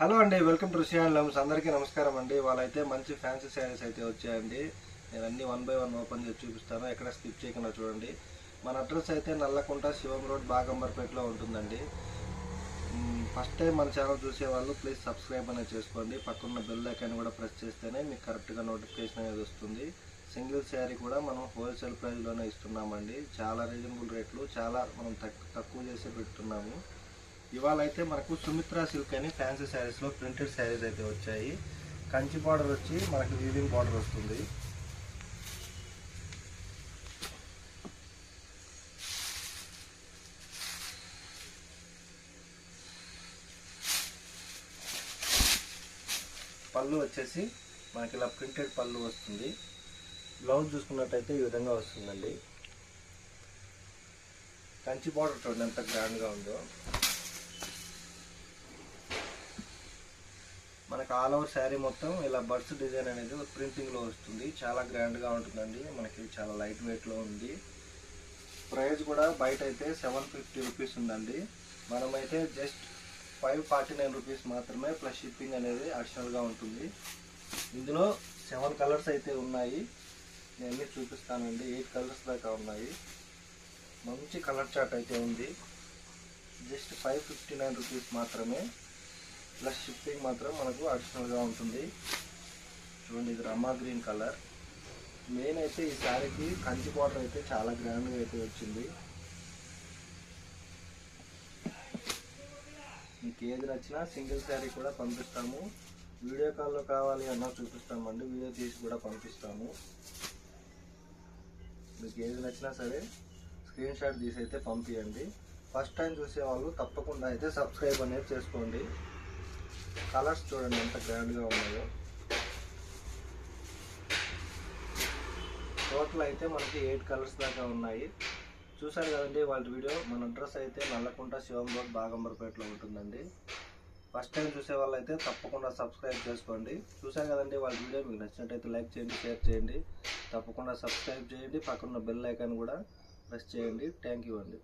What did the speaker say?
Hello అండి welcome to రుషియాన్ lumps అందరికీ నమస్కారం అండి. వాళ్ళైతే మంచి ఫ్యాన్సీ శారీస్ అయితే వచ్చాయండి. నేను అన్ని వన్ బై వన్ ఓపెన్ చేసి చూపిస్తాను. ఎక్కడ స్కిప్ చేయకుండా చూడండి. మన అడ్రస్ అయితే నల్లకుంట శివం రోడ్ బాగంబర్పేటలో ఉంటుందండి. ఫస్ట్ టైం మన ఛానల్ చూసే వాళ్ళు ప్లీజ్ సబ్స్క్రైబ్ అనేది చేసుకోండి. పక్కన్న బెల్ ఐకాన్ కూడా ప్రెస్ చేస్తేనే మీకు కరెక్ట్గా నోటిఫికేషన్ అనేది వస్తుంది. సింగిల్ శారీ కూడా మనం హోల్సేల్ ప్రైస్లోనే ఇస్తున్నామండి. చాలా రీజనబుల్ రేట్లు చాలా మనం తక్కువ చేసి పెడుతున్నాము. ఇవాళ అయితే మనకు సుమిత్రా సిల్క్ అని ఫ్యాన్సీ శారీస్లో ప్రింటెడ్ శారీస్ అయితే వచ్చాయి. కంచి బార్డర్ వచ్చి మనకు వీవింగ్ బార్డర్ వస్తుంది. పళ్ళు వచ్చేసి మనకి ఇలా ప్రింటెడ్ పళ్ళు వస్తుంది. బ్లౌజ్ చూసుకున్నట్టయితే ఈ విధంగా వస్తుందండి. కంచి బార్డర్ చూడండి ఎంత గ్రాండ్గా ఉందో. మనకు ఆల్ ఓవర్ శారీ మొత్తం ఇలా బర్డ్స్ డిజైన్ అనేది ప్రింటింగ్లో వస్తుంది. చాలా గ్రాండ్గా ఉంటుందండి. మనకి చాలా లైట్ వెయిట్లో ఉంది. ప్రైస్ కూడా బయట అయితే సెవెన్ ఫిఫ్టీ రూపీస్ ఉందండి. మనమైతే just five forty nine rupees మాత్రమే ప్లస్ షిప్పింగ్ అనేది అడిషనల్గా ఉంటుంది. ఇందులో సెవెన్ కలర్స్ అయితే ఉన్నాయి. నేను అన్ని చూపిస్తానండి. ఎయిట్ కలర్స్ దాకా ఉన్నాయి. మంచి కలర్ చార్ట్ అయితే ఉంది. Just five fifty nine rupees మాత్రమే ప్లస్ షిప్పింగ్ మాత్రం మనకు అడిషనల్గా ఉంటుంది. చూడండి ఇది రమా గ్రీన్ కలర్ మెయిన్ అయితే ఈ శారీకి కంచి బార్డర్ అయితే చాలా గ్రాండ్గా అయితే వచ్చింది. మీకు ఏది నచ్చినా సింగిల్ శారీ కూడా పంపిస్తాము. వీడియో కాల్లో కావాలి అన్నా చూపిస్తామండి. వీడియో తీసి కూడా పంపిస్తాము. మీకు ఏది నచ్చినా సరే స్క్రీన్ షాట్ తీసి అయితే పంపించండి ఫస్ట్ టైం చూసే వాళ్ళు తప్పకుండా అయితే సబ్స్క్రైబ్ అనేది చేసుకోండి. కలర్స్ చూడండి ఎంత గ్రాండ్గా ఉన్నాయో. టోటల్ అయితే మనకి ఎయిట్ కలర్స్ దాకా ఉన్నాయి. చూసారు కదండి వాళ్ళ వీడియో మన అడ్రస్ అయితే నల్లకుంట శివం రోడ్ బాగంబర్పేటలో ఉంటుందండి. ఫస్ట్ టైం చూసే వాళ్ళైతే అయితే తప్పకుండా సబ్స్క్రైబ్ చేసుకోండి. చూసారు కదండి వాళ్ళ వీడియో మీకు నచ్చినట్టయితే లైక్ చేయండి షేర్ చేయండి. తప్పకుండా సబ్స్క్రైబ్ చేయండి. పక్కన బెల్ ఐకాన్ కూడా ప్రెస్ చేయండి. థ్యాంక్ యూ అండి.